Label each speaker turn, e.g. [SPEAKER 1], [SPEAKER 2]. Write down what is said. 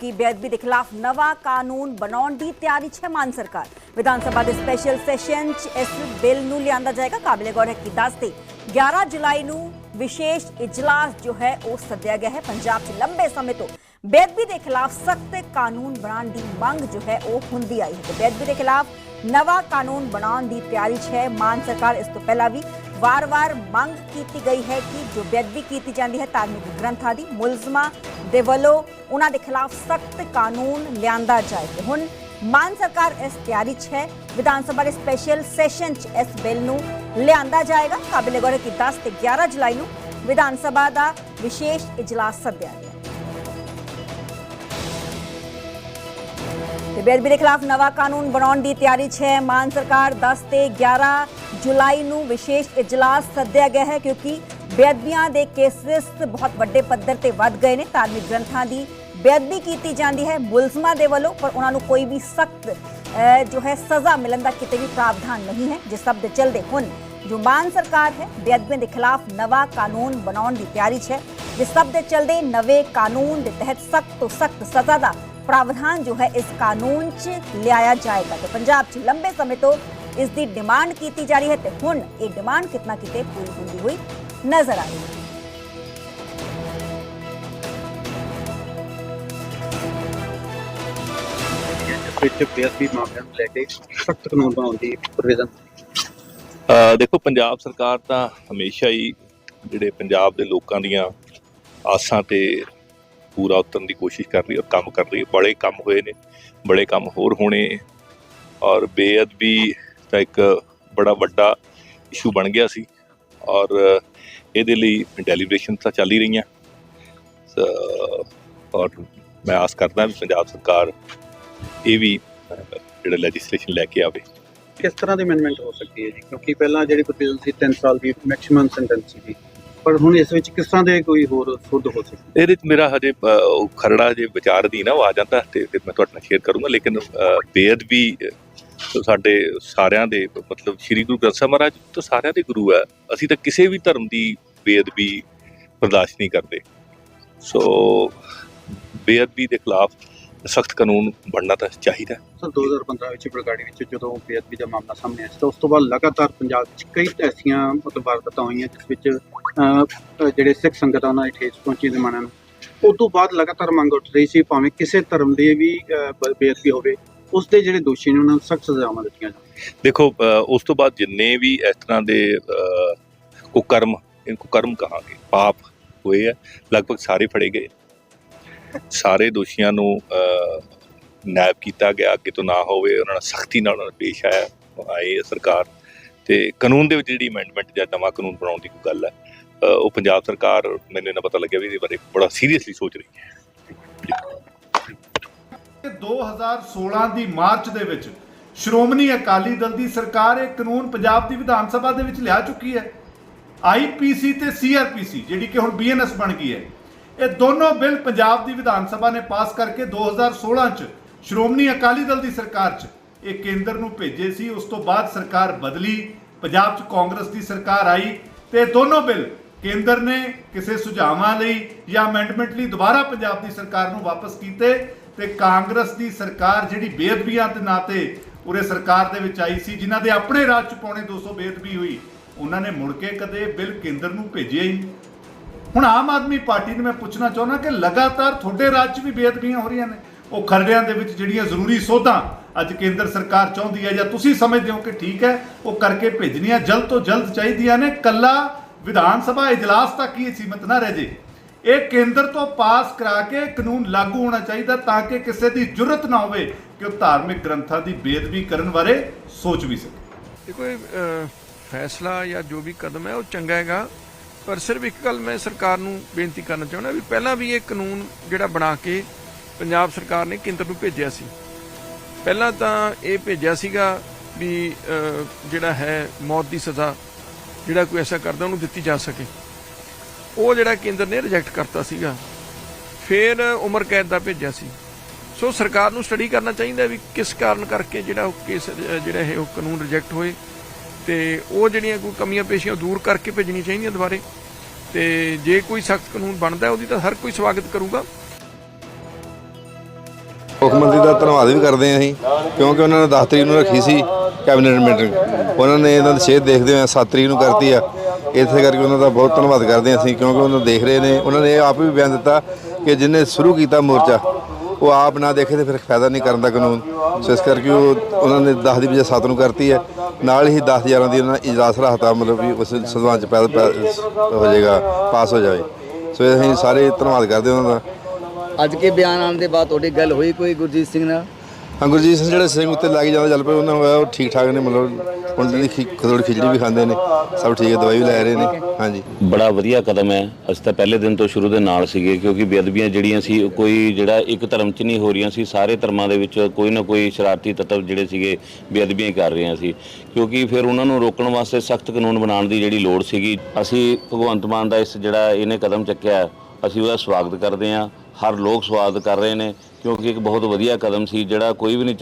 [SPEAKER 1] ਕਿ ਬੇਅਦਬੀ ਦੇ ਖਿਲਾਫ ਨਵਾਂ ਕਾਨੂੰਨ ਬਣਾਉਣ ਦੀ ਤਿਆਰੀ 'ਚ ਹੈ ਮਾਨ ਸਰਕਾਰ। ਵਿਧਾਨ ਸਭਾ ਦੇ ਸਪੈਸ਼ਲ ਸੈਸ਼ਨ 'ਚ ਇਸ ਬਿੱਲ ਨੂੰ ਲਿਆਂਦਾ ਜਾਏਗਾ। ਕਾਬਿਲੇ ਗੌਰ ਹੈ ਕਿ 10 ਤੇ 11 ਜੁਲਾਈ ਨੂੰ ਵਿਸ਼ੇਸ਼ ਇਜਲਾਸ ਜੋ ਹੈ ਉਹ ਸੱਦਿਆ ਗਿਆ ਹੈ। ਪੰਜਾਬ 'ਚ ਲੰਬੇ ਸਮੇਂ ਤੋਂ ਬੇਅਦਬੀ ਦੇ ਖਿਲਾਫ ਸਖਤ ਕਾਨੂੰਨ ਬਣਾਉਣ ਦੀ ਮੰਗ ਜੋ ਹੈ ਉਹ ਹੁੰਦੀ ਆਈ ਹੈ। ਬੇਅਦਬੀ ਦੇ ਖਿਲਾਫ ਨਵਾਂ ਕਾਨੂੰਨ ਬਣਾਉਣ ਦੀ ਤਿਆਰੀ 'ਚ ਹੈ ਮਾਨ ਸਰਕਾਰ। ਇਸ ਤੋਂ ਪਹਿਲਾਂ ਵੀ ਵਾਰ-ਵਾਰ ਮੰਗ ਕੀਤੀ ਗਈ ਹੈ ਕਿ ਜੋ ਬੇਅਦਬੀ ਕੀਤੀ ਜਾਂਦੀ ਹੈ ਧਾਰਮਿਕ ਗ੍ਰੰਥਾਂ ਦੀ, ਮੁਲਜ਼ਮਾਂ ਦੇ ਵੱਲੋਂ ਉਹਨਾਂ ਦੇ ਖਿਲਾਫ ਸਖਤ ਕਾਨੂੰਨ ਲਿਆਂਦਾ ਜਾਏ ਤੇ ਹੁਣ ਮਾਨ ਸਰਕਾਰ ਇਸ ਤਿਆਰੀ 'ਚ ਹੈ। ਵਿਧਾਨ ਸਭਾ ਦੇ ਸਪੈਸ਼ਲ ਸੈਸ਼ਨ 'ਚ ਇਸ ਬਿੱਲ ਨੂੰ ਲਿਆਂਦਾ ਜਾਏਗਾ। ਕਾਬਿਲੇ ਗੌਰ ਹੈ ਕਿ 10 ਤੇ 11 ਜੁਲਾਈ ਨੂੰ ਵਿਧਾਨ ਸਭਾ ਦਾ ਵਿਸ਼ੇਸ਼ ਇਜਲਾਸ ਸੱਦਿਆ ਗਿਆ। ਤੇ ਬੇਅਦਬੀ ਦੇ ਖਿਲਾਫ ਨਵਾਂ ਕਾਨੂੰਨ ਬਣਾਉਣ ਦੀ ਤਿਆਰੀ 'ਚ ਹੈ। ਮਾਨ ਸਰਕਾਰ 10 ਤੇ 11 ਜੁਲਾਈ ਨੂੰ ਵਿਸ਼ੇਸ਼ ਇਜਲਾਸ ਸੱਦਿਆ ਗਿਆ ਹੈ ਕਿਉਂਕਿ ਬੇਅਦਬੀਆਂ ਦੇ ਕੇਸਿਸ ਬਹੁਤ ਵੱਡੇ ਪੱਧਰ ਤੇ ਵੱਧ ਗਏ ਨੇ। ਧਾਰਮਿਕ ਗ੍ਰੰਥਾਂ ਦੀ ਬੇਅਦਬੀ ਕੀਤੀ ਜਾਂਦੀ ਹੈ ਮੁਲਜ਼ਮਾਂ ਦੇ ਵੱਲੋਂ, ਪਰ ਉਹਨਾਂ ਨੂੰ ਕੋਈ ਵੀ ਸਖਤ ਜੋ ਹੈ ਸਜ਼ਾ ਮਿਲਣ ਦਾ ਕਿਤੇ ਵੀ ਪ੍ਰਾਵਧਾਨ ਨਹੀਂ ਹੈ। ਜਿਸ ਸਭ ਦੇ ਚਲਦੇ ਹੁਣ ਜੋ ਮਾਨ ਸਰਕਾਰ ਹੈ, ਬੇਅਦਬੀਆਂ ਦੇ ਖਿਲਾਫ ਨਵਾਂ ਕਾਨੂੰਨ ਬਣਾਉਣ ਦੀ ਤਿਆਰੀ 'ਚ ਹੈ। ਜਿਸ ਸਭ ਦੇ ਚਲਦੇ ਨਵੇਂ ਕਾਨੂੰਨ ਦੇ ਤਹਿਤ ਸਖਤ ਤੋਂ ਸਖਤ ਸਜ਼ਾ ਦਾ ਪ੍ਰਾਵਧਾਨ ਜੋ ਹੈ ਇਸ ਕਾਨੂੰਨ 'ਚ ਲਿਆਇਆ ਜਾਏਗਾ। ਤੇ ਪੰਜਾਬ 'ਚ ਲੰਬੇ ਸਮੇਂ ਤੋਂ ਇਸ ਦੀ ਡਿਮਾਂਡ ਕੀਤੀ ਜਾ ਰਹੀ ਹੈ ਤੇ ਹੁਣ ਇਹ ਡਿਮਾਂਡ ਕਿਤਨਾ ਕਿਤੇ ਪੂਰੀ ਹੁੰਦੀ ਹੋਈ ਨਜ਼ਰ ਆ ਰਹੀ ਹੈ।
[SPEAKER 2] ਵਿੱਚ ਬੇਅਦਬੀ ਮਾਮਲਿਆਂ ਨੂੰ ਲੈ ਕੇ ਸਖਤ ਕਾਨੂੰਨ ਬਣਾਉਣ ਦੀ ਪ੍ਰੋਵੀਜ਼ਨ।
[SPEAKER 3] ਅ, ਦੇਖੋ ਪੰਜਾਬ ਸਰਕਾਰ ਤਾਂ ਹਮੇਸ਼ਾ ਹੀ ਜਿਹੜੇ ਪੰਜਾਬ ਦੇ ਲੋਕਾਂ ਦੀਆਂ ਆਸਾਂ ਤੇ ਪੂਰਾ ਉਤਰਨ ਦੀ ਕੋਸ਼ਿਸ਼ ਕਰ ਰਹੀ ਹੈ ਔਰ ਕੰਮ ਕਰ ਰਹੀ ਹੈ। ਬੜੇ ਕੰਮ ਹੋਏ ਨੇ ਬੜੇ ਕੰਮ ਹੋਰ ਹੋਣੇ ਔਰ ਬੇਅਦਬੀ ਤਾਂ ਇੱਕ ਬੜਾ ਵੱਡਾ ਇਸ਼ੂ ਬਣ ਗਿਆ ਸੀ ਔਰ ਇਹਦੇ ਲਈ ਡੈਲੀਬਰੇਸ਼ਨ ਤਾਂ ਚੱਲ ਹੀ ਰਹੀਆਂ। ਔਰ ਮੈਂ ਆਸ ਕਰਦਾ ਵੀ ਪੰਜਾਬ ਸਰਕਾਰ ਇਹ ਵੀ ਜਿਹੜਾ ਲੈਜਿਸਲੇਸ਼ਨ ਲੈ ਕੇ ਆਵੇ।
[SPEAKER 2] ਕਿਸ ਤਰ੍ਹਾਂ ਦੀ ਅਮੈਂਡਮੈਂਟ ਹੋ ਸਕਦੀ ਹੈ ਜੀ? ਕਿਉਂਕਿ ਪਹਿਲਾਂ ਜਿਹੜੀ ਪ੍ਰੋਵੀਜ਼ਨ ਸੀ 3 ਸਾਲ ਦੀ ਮੈਕਸਿਮਮ ਸੈਂਟੈਂਸ ਸੀ ਪਰ ਹੁਣ ਇਸ ਵਿੱਚ ਕਿਸ ਤਰ੍ਹਾਂ ਦੇ ਕੋਈ ਹੋਰ ਸੁਧ ਹੋ ਸਕਦੀ
[SPEAKER 3] ਇਹਦੇ ਚ ਮੇਰਾ ਹਜੇ ਖਰੜਾ ਜੇ ਵਿਚਾਰ ਦੀ ਨਾ ਉਹ ਆ ਜਾਂਦਾ ਤੇ ਫਿਰ ਮੈਂ ਤੁਹਾਡੇ ਨਾਲ ਸ਼ੇਅਰ ਕਰੂੰਗਾ। ਲੇਕਿਨ ਅ, ਬੇਅਦਬੀ ਅ, ਸਾਡੇ ਸਾਰਿਆਂ ਦੇ ਮਤਲਬ ਸ੍ਰੀ ਗੁਰੂ ਗ੍ਰੰਥ ਸਾਹਿਬ ਮਹਾਰਾਜ ਤਾਂ ਸਾਰਿਆਂ ਦੇ ਗੁਰੂ ਹੈ। ਅਸੀਂ ਤਾਂ ਕਿਸੇ ਵੀ ਧਰਮ ਦੀ ਬੇਅਦਬੀ ਬਰਦਾਸ਼ਤ ਨਹੀਂ ਕਰਦੇ। ਸੋ ਬੇਅਦਬੀ ਦੇ ਖਿਲਾਫ ਸਖਤ ਕਾਨੂੰਨ ਬਣਨਾ ਤਾਂ ਚਾਹੀਦਾ
[SPEAKER 2] ਸਰ 2015 ਵਿੱਚ ਬਰਗਾੜੀ ਵਿੱਚ ਜਦੋਂ ਬੇਅਦਬੀ ਦਾ ਮਾਮਲਾ ਸਾਹਮਣੇ ਆਇਆ ਸੀ ਤਾਂ ਉਸ ਤੋਂ ਬਾਅਦ ਲਗਾਤਾਰ ਪੰਜਾਬ ਵਿੱਚ ਕਈ ਐਸੀਆਂ ਮਤਲਬ ਵਾਰਦਾਤਾਂ ਹੋਈਆਂ ਜਿਸ ਵਿੱਚ ਅਹ, ਜਿਹੜੇ ਸਿੱਖ ਸੰਗਤਾਂ ਨਾਲ ਠੇਸ ਪਹੁੰਚੀ ਜਮਾਨਾਂ ਨੂੰ। ਉਸ ਤੋਂ ਬਾਅਦ ਲਗਾਤਾਰ ਮੰਗ ਉੱਠ ਰਹੀ ਸੀ ਭਾਵੇਂ ਕਿਸੇ ਧਰਮ ਦੀ ਵੀ ਬੇਅਦਬੀ ਹੋਵੇ ਉਸ ਦੇ ਜਿਹੜੇ ਦੋਸ਼ੀ ਨੇ ਉਹਨਾਂ ਨੂੰ ਸਖਤ ਸਜ਼ਾਵਾਂ ਦਿੱਤੀਆਂ ਜਾਣ।
[SPEAKER 3] ਦੇਖੋ ਉਸ ਤੋਂ ਬਾਅਦ ਜਿੰਨੇ ਵੀ ਇਸ ਤਰ੍ਹਾਂ ਦੇ ਅ, ਕੁਕਰਮ ਇਹਨੂੰ ਕੁਕਰਮ ਕਹਾਂਗੇ ਪਾਪ ਹੋਏ ਆ ਲਗਭਗ ਸਾਰੇ ਫੜੇ ਗਏ। ਸਾਰੇ ਦੋਸ਼ੀਆਂ ਨੂੰ ਅ, ਨਾਇਬ ਕੀਤਾ ਗਿਆ ਅੱਗੇ ਤੋਂ ਨਾ ਹੋਵੇ ਉਹਨਾਂ ਨਾਲ ਸਖਤੀ ਨਾਲ ਉਹਨਾਂ ਪੇਸ਼ ਆਇਆ ਆਏ ਸਰਕਾਰ। ਤੇ ਕਾਨੂੰਨ ਦੇ ਵਿੱਚ ਜਿਹੜੀ ਅਮੈਂਡਮੈਂਟ ਜਾਂ ਨਵਾਂ ਕਾਨੂੰਨ ਬਣਾਉਣ ਦੀ ਕੋਈ ਗੱਲ ਹੈ ਉਹ ਪੰਜਾਬ ਸਰਕਾਰ ਮੈਨੂੰ ਇਹਨਾਂ ਪਤਾ ਲੱਗਿਆ ਵੀ ਇਹਦੇ ਬਾਰੇ ਬੜਾ ਸੀਰੀਅਸਲੀ ਸੋਚ ਰਹੀ ਹੈ।
[SPEAKER 4] 2016 ਦੀ ਮਾਰਚ ਦੇ ਵਿੱਚ ਸ਼੍ਰੋਮਣੀ ਅਕਾਲੀ ਦਲ ਦੀ ਸਰਕਾਰ ਇਹ ਕਾਨੂੰਨ ਪੰਜਾਬ ਦੀ ਵਿਧਾਨ ਸਭਾ ਦੇ ਵਿੱਚ ਲਿਆ ਚੁੱਕੀ ਹੈ। ਆਈਪੀਸੀ ਤੇ ਸੀਆਰਪੀਸੀ ਜਿਹੜੀ ਕਿ ਹੁਣ ਬੀਐਨਐਸ ਬਣ ਗਈ ਹੈ, ਇਹ ਦੋਨੋਂ ਬਿੱਲ ਪੰਜਾਬ ਦੀ ਵਿਧਾਨ ਸਭਾ ਨੇ ਪਾਸ ਕਰਕੇ 2016 ਚ ਸ਼੍ਰੋਮਣੀ ਅਕਾਲੀ ਦਲ ਦੀ ਸਰਕਾਰ ਚ ਇਹ ਕੇਂਦਰ ਨੂੰ ਭੇਜੇ ਸੀ। ਉਸ ਤੋਂ ਬਾਅਦ ਸਰਕਾਰ ਬਦਲੀ, ਪੰਜਾਬ ਚ ਕਾਂਗਰਸ ਦੀ ਸਰਕਾਰ ਆਈ ਤੇ ਇਹ ਦੋਨੋਂ ਬਿੱਲ ਕੇਂਦਰ ਨੇ ਕਿਸੇ ਸੁਝਾਵਾਂ ਲਈ ਜਾਂ ਅਮੈਂਡਮੈਂਟ ਲਈ ਦੁਬਾਰਾ ਪੰਜਾਬ ਦੀ ਸਰਕਾਰ ਨੂੰ ਵਾਪਸ ਕੀਤੇ। ਤੇ ਕਾਂਗਰਸ ਦੀ ਸਰਕਾਰ ਜਿਹੜੀ ਬੇਅਦਬੀਆਂ ਦੇ ਨਾਂ ਤੇ ਉਰੇ ਸਰਕਾਰ ਦੇ ਵਿੱਚ ਆਈ ਸੀ, ਜਿਨ੍ਹਾਂ ਦੇ ਆਪਣੇ ਰਾਜ ਚ ਪੌਣੇ 200 ਬੇਅਦਬੀ ਹੋਈ, ਉਹਨਾਂ ਨੇ ਮੁੜ ਕੇ ਕਦੇ ਬਿੱਲ ਕੇਂਦਰ ਨੂੰ ਭੇਜਿਆ ਹੀ ਨਹੀਂ। ਹੁਣ ਆਮ ਆਦਮੀ ਪਾਰਟੀ ਨੂੰ ਮੈਂ ਪੁੱਛਣਾ ਚਾਹੁੰਦਾ ਕਿ ਲਗਾਤਾਰ ਤੁਹਾਡੇ ਰਾਜ 'ਚ ਵੀ ਬੇਅਦਬੀਆਂ ਹੋ ਰਹੀਆਂ ਨੇ? ਉਹ ਖਰੜਿਆਂ ਦੇ ਵਿੱਚ ਜਿਹੜੀਆਂ ਜ਼ਰੂਰੀ ਸੋਧਾਂ ਅੱਜ ਕੇਂਦਰ ਸਰਕਾਰ ਚਾਹੁੰਦੀ ਹੈ ਜਾਂ ਤੁਸੀਂ ਸਮਝਦੇ ਹੋ ਕਿ ਠੀਕ ਹੈ, ਉਹ ਕਰਕੇ ਭੇਜਣੀਆਂ ਜਲਦ ਤੋਂ ਜਲਦ ਚਾਹੀਦੀਆਂ ਨੇ। ਕੱਲਾ ਵਿਧਾਨ ਸਭਾ ਇਜਲਾਸ ਤੱਕ ਹੀ ਸੀਮਤ ਨਾ ਰਹਿ ਜੇ। ਇਹ ਕੇਂਦਰ ਤੋਂ ਪਾਸ ਕਰਾ ਕੇ ਕਾਨੂੰਨ ਲਾਗੂ ਹੋਣਾ ਚਾਹੀਦਾ ਤਾਂ ਕਿ ਕਿਸੇ ਦੀ ਜ਼ਰੂਰਤ ਨਾ ਹੋਵੇ ਕਿ ਉਹ ਧਾਰਮਿਕ ਗ੍ਰੰਥਾਂ ਦੀ ਬੇਅਦਬੀ ਕਰਨ ਬਾਰੇ ਸੋਚ ਵੀ ਸਕੇ।
[SPEAKER 5] ਦੇਖੋ ਫੈਸਲਾ ਜਾਂ ਜੋ ਵੀ ਕਦਮ ਹੈ, ਉਹ ਚੰਗਾ ਹੈਗਾ। ਪਰ ਸਿਰਫ ਇੱਕ ਗੱਲ ਮੈਂ ਸਰਕਾਰ ਨੂੰ ਬੇਨਤੀ ਕਰਨਾ ਚਾਹੁੰਦਾ ਵੀ ਪਹਿਲਾਂ ਵੀ ਇਹ ਕਾਨੂੰਨ ਜਿਹੜਾ ਬਣਾ ਕੇ ਪੰਜਾਬ ਸਰਕਾਰ ਨੇ ਕੇਂਦਰ ਨੂੰ ਭੇਜਿਆ ਸੀ। ਪਹਿਲਾਂ ਤਾਂ ਇਹ ਭੇਜਿਆ ਸੀਗਾ ਵੀ ਜਿਹੜਾ ਹੈ ਮੌਤ ਦੀ ਸਜ਼ਾ, ਜਿਹੜਾ ਕੋਈ ਐਸਾ ਕਰਦਾ ਉਹਨੂੰ ਦਿੱਤੀ ਜਾ ਸਕੇ। ਉਹ ਜਿਹੜਾ ਕੇਂਦਰ ਨੇ ਰਿਜੈਕਟ ਕਰਤਾ ਸੀਗਾ। ਫਿਰ ਉਮਰ ਕੈਦ ਦਾ ਭੇਜਿਆ ਸੀ। ਸੋ ਸਰਕਾਰ ਨੂੰ ਸਟੱਡੀ ਕਰਨਾ ਚਾਹੀਦਾ ਵੀ ਕਿਸ ਕਾਰਨ ਕਰਕੇ ਜਿਹੜਾ ਉਹ ਕੇਸ ਜਿਹੜਾ ਇਹ ਉਹ ਕਾਨੂੰਨ ਰਿਜੈਕਟ ਹੋਏ। ਤੇ ਉਹ ਜਿਹੜੀਆਂ ਕੋਈ ਕਮੀਆਂ ਪੇਸ਼ੀਆਂ ਦੂਰ ਕਰਕੇ ਭੇਜਣੀ ਚਾਹੀਦੀਆਂ ਦੁਬਾਰੇ। ਤੇ ਜੇ ਕੋਈ ਸਖਤ ਕਾਨੂੰਨ ਬਣਦਾ, ਉਹਦੀ ਤਾਂ ਹਰ ਕੋਈ ਸਵਾਗਤ ਕਰੂਗਾ।
[SPEAKER 6] ਮੁੱਖ ਮੰਤਰੀ ਦਾ ਧੰਨਵਾਦ ਵੀ ਕਰਦੇ ਹਾਂ ਅਸੀਂ, ਕਿਉਂਕਿ ਉਹਨਾਂ ਨੇ 10 ਤਰੀਕ ਨੂੰ ਰੱਖੀ ਸੀ ਕੈਬਨਿਟ ਮੀਟਿੰਗ। ਉਹਨਾਂ ਨੇ ਇਹਨਾਂ ਦੀ ਸਿਹਤ ਦੇਖਦੇ ਹੋਏ 7 ਤਰੀਕ ਨੂੰ ਕਰਤੀ ਆ। ਇਸੇ ਕਰਕੇ ਉਹਨਾਂ ਦਾ ਬਹੁਤ ਧੰਨਵਾਦ ਕਰਦੇ ਹਾਂ ਅਸੀਂ, ਕਿਉਂਕਿ ਉਹਨਾਂ ਦੇਖ ਰਹੇ ਨੇ, ਉਹਨਾਂ ਨੇ ਇਹ ਆਪ ਵੀ ਬਿਆਨ ਦਿੱਤਾ ਕਿ ਜਿਹਨੇ ਸ਼ੁਰੂ ਕੀਤਾ ਮੋਰਚਾ, ਉਹ ਆਪ ਨਾ ਦੇਖੇ ਤੇ ਫਿਰ ਫਾਇਦਾ ਨਹੀਂ ਕਰਨ ਦਾ ਕਾਨੂੰਨ। ਸੋ ਇਸ ਕਰਕੇ ਉਹ ਉਹਨਾਂ ਨੇ 10 ਦੀ ਵਜੇ 7 ਨੂੰ ਕਰਤੀ ਹੈ। ਨਾਲ ਹੀ 10000 ਦੀ ਉਹਨਾਂ ਨੇ ਇਜਲਾਸ ਰੱਖਤਾ ਮਤਲਬ ਵੀ ਉਸ ਸੰਵਿਧਾਨ ਚ ਪੈਦਾ ਹੋ ਜਾਏਗਾ, ਪਾਸ ਹੋ ਜਾਵੇ। ਸੋ ਅਸੀਂ ਸਾਰੇ ਧੰਨਵਾਦ ਕਰਦੇ ਉਹਨਾਂ ਦਾ।
[SPEAKER 7] ਅੱਜ ਕੇ ਬਿਆਨ ਆਉਣ ਦੇ ਬਾਅਦ ਤੁਹਾਡੀ ਗੱਲ ਹੋਈ ਕੋਈ ਗੁਰਜੀਤ ਸਿੰਘ ਨਾਲ?
[SPEAKER 6] ਹਾਂ, ਗੁਰਜੀਤ ਸਿੰਘ ਜਿਹੜੇ ਸਿੰਘ ਉੱਤੇ ਲੱਗ ਜਾਂਦਾ ਚੱਲ ਪਏ, ਉਹਨਾਂ ਹੋਇਆ ਉਹ ਠੀਕ ਠਾਕ ਨੇ, ਮਤਲਬ ਹੁਣ ਜਿਹੜੀ ਖੀ- ਖਿਚੜੀ ਵੀ ਖਾਂਦੇ ਨੇ, ਸਭ ਠੀਕ ਹੈ, ਦਵਾਈ ਵੀ ਲੈ ਰਹੇ ਨੇ, ਹਾਂਜੀ।
[SPEAKER 8] ਬੜਾ ਵਧੀਆ ਕਦਮ ਹੈ। ਅਸੀਂ ਤਾਂ ਪਹਿਲੇ ਦਿਨ ਤੋਂ ਸ਼ੁਰੂ ਦੇ ਨਾਲ ਸੀਗੇ, ਕਿਉਂਕਿ ਬੇਅਦਬੀਆਂ ਜਿਹੜੀਆਂ ਸੀ ਉਹ ਕੋਈ ਜਿਹੜਾ ਇੱਕ ਧਰਮ 'ਚ ਨਹੀਂ ਹੋ ਰਹੀਆਂ ਸੀ, ਸਾਰੇ ਧਰਮਾਂ ਦੇ ਵਿੱਚ ਕੋਈ ਨਾ ਕੋਈ ਸ਼ਰਾਰਤੀ ਤੱਤਵ ਜਿਹੜੇ ਸੀਗੇ, ਬੇਅਦਬੀਆਂ ਕਰ ਰਹੇ ਸੀ। ਕਿਉਂਕਿ ਫਿਰ ਉਹਨਾਂ ਨੂੰ ਰੋਕਣ ਵਾਸਤੇ ਸਖਤ ਕਾਨੂੰਨ ਬਣਾਉਣ ਦੀ ਜਿਹੜੀ ਲੋੜ ਸੀਗੀ, ਅਸੀਂ ਭਗਵੰਤ ਮਾਨ ਦਾ ਇਸ ਜਿਹੜਾ ਇਹਨੇ ਕਦਮ ਚੱਕਿਆ, ਅਸੀਂ ਉਹਦਾ ਸਵਾਗਤ ਕਰਦੇ ਹਾਂ। ਹਰ ਲੋਕ ਸਵਾਗਤ ਕਰ ਰਹੇ ਨੇ, ਕਿਉਂਕਿ ਇੱਕ ਬਹੁਤ ਵਧੀਆ ਕਦਮ ਸੀ ਜਿਹੜਾ ਕੋਈ ਵੀ ਨਹੀਂ